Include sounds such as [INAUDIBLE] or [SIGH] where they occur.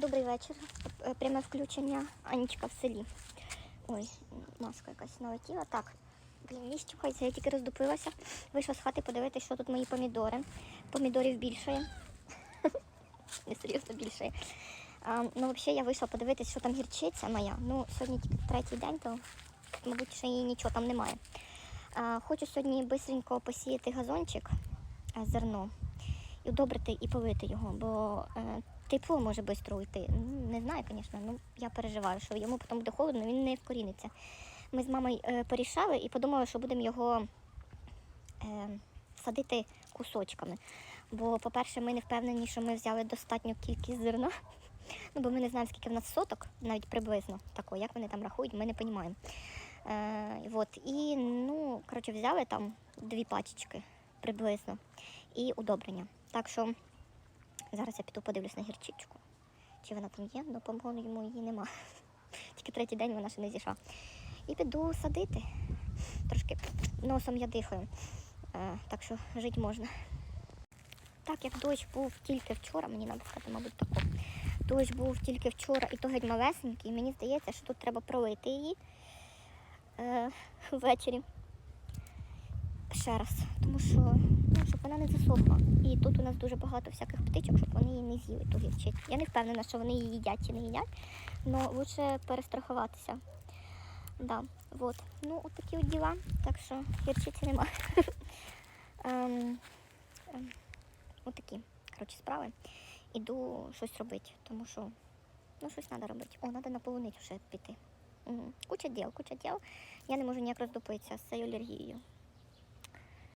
Добрий вечір. Е, Пряме включення. Анічка в селі. Ой, маска якась налетіла. Так. Блін, ніч чухається, я тільки роздупилася. Вийшла з хати подивитися, що тут мої помідори. Помідорів більше. [LAUGHS] Не серйозно більше. Ну, взагалі, я вийшла подивитися, що там гірчиця моя. Ну, сьогодні тільки третій день, то, мабуть, ще її нічого там немає. Хочу сьогодні бистренько посіяти газончик, зерно, і удобрити і полити його, бо е, тепло може швидко уйти. Не знаю, звісно, ну я переживаю, що йому потім буде холодно, він не вкоріниться. Ми з мамою е, порішали і подумали, що будемо його е, садити кусочками. Бо, по-перше, ми не впевнені, що ми взяли достатню кількість зерна. [LAUGHS] Ну, бо ми не знаємо, скільки в нас соток, навіть приблизно тако, як вони там рахують, ми не розуміємо. Е, от, і, ну, коротше, взяли там дві пачечки приблизно і удобрення. Так що зараз я піду подивлюсь на гірчичку. Чи вона там є, ну, по-моєму, йому її нема. [LAUGHS] Тільки третій день вона ще не зійшла. І піду садити. Трошки носом я дихаю. Е, так що жити можна. Так як дощ був тільки вчора, мені треба сказати, мабуть, тако. Дощ був тільки вчора і то геть малесенький. Мені здається, що тут треба пролити її е, ввечері. Ще раз. Тому що, ну, щоб вона не засохла. І тут у нас дуже багато всяких птичок, щоб вони її не з'їли, ту гірчицю. Я не впевнена, що вони її їдять чи не їдять, але лучше перестрахуватися. Да, вот. Ну, от такі от діла, так що гірчиці нема. [LAUGHS] Ем, ем, Отакі, коротше, справи. Іду щось робити, тому що ну, щось треба робити. О, треба на полуницю ще піти. Куча діл, куча діл. Я не можу ніяк роздупитися з цією алергією.